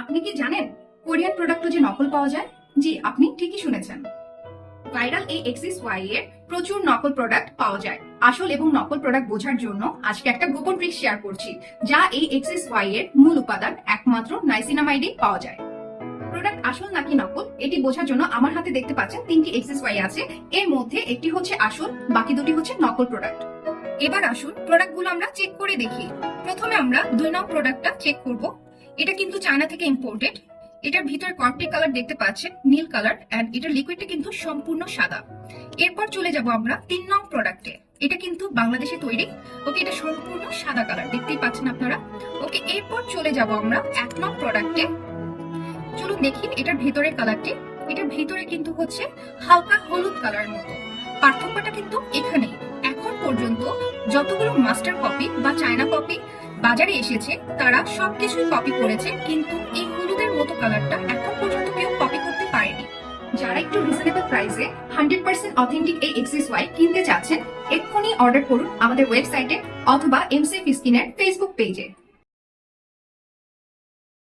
আপনি কি জানেন কোরিয়ান প্রোডাক্টও যে নকল পাওয়া যায়? জি, আপনি ঠিকই শুনেছেন। ভাইরাল এই এক্সিস ওয়াই এর প্রচুর নকল প্রোডাক্ট পাওয়া যায়। আসল এবং নকল প্রোডাক্ট বোঝার জন্য আজকে একটা গোপন ট্রিক শেয়ার করছি, যা এই এক্সিস ওয়াই এর মূল উপাদান একমাত্র নাইসিনামাইডে পাওয়া যায়। প্রোডাক্ট আসল নাকি নকল, এটি বোঝার জন্য আমার হাতে দেখতে পাচ্ছেন তিনটি এক্সিস ওয়াই আছে। এর মধ্যে একটি হচ্ছে আসল, বাকি দুটি হচ্ছে নকল প্রোডাক্ট এবার আসুন প্রোডাক্টগুলো আমরা চেক করে দেখি। প্রথমে আমরা দুই নং প্রোডাক্টটা চেক করব। এটা কিন্তু চায়না থেকে ইম্পোর্টেড এটার ভিতরে কর্পটি কালার দেখতে পাচ্ছেন, নীল কালার এন্ড এটার লিকুইডটা কিন্তু সম্পূর্ণ সাদা। এরপর চলে যাব আমরা তিন নং প্রোডাক্টে এটা কিন্তু বাংলাদেশে তৈরি। ওকে এটা সম্পূর্ণ সাদা কালার দেখতেই পাচ্ছেন আপনারা। ওকে এরপর চলে যাব আমরা এক নং প্রোডাক্টে চলুন দেখি এটার ভেতরের কালারটি এটার ভিতরে কিন্তু হচ্ছে হালকা হলুদ কালার মতো। পার্থক্যটা কিন্তু এখানেই। এখন পর্যন্ত যতগুলো মাস্টার কপি বা চায়না কপি বাজারে এসেছে, তারা সবকিছুই কপি করেছে, কিন্তু এই হলুদের মতো কালারটা এখন পর্যন্ত কেউ কপি করতে পারেনি। যারা একটু রিজনেবল প্রাইসে হান্ড্রেড পার্সেন্ট অথেন্টিক এই এক্সিস ওয়াই কিনতে চাচ্ছেন, এক্ষুনি অর্ডার করুন আমাদের ওয়েবসাইটে অথবা এমসি ফিস্কিনের ফেসবুক পেজে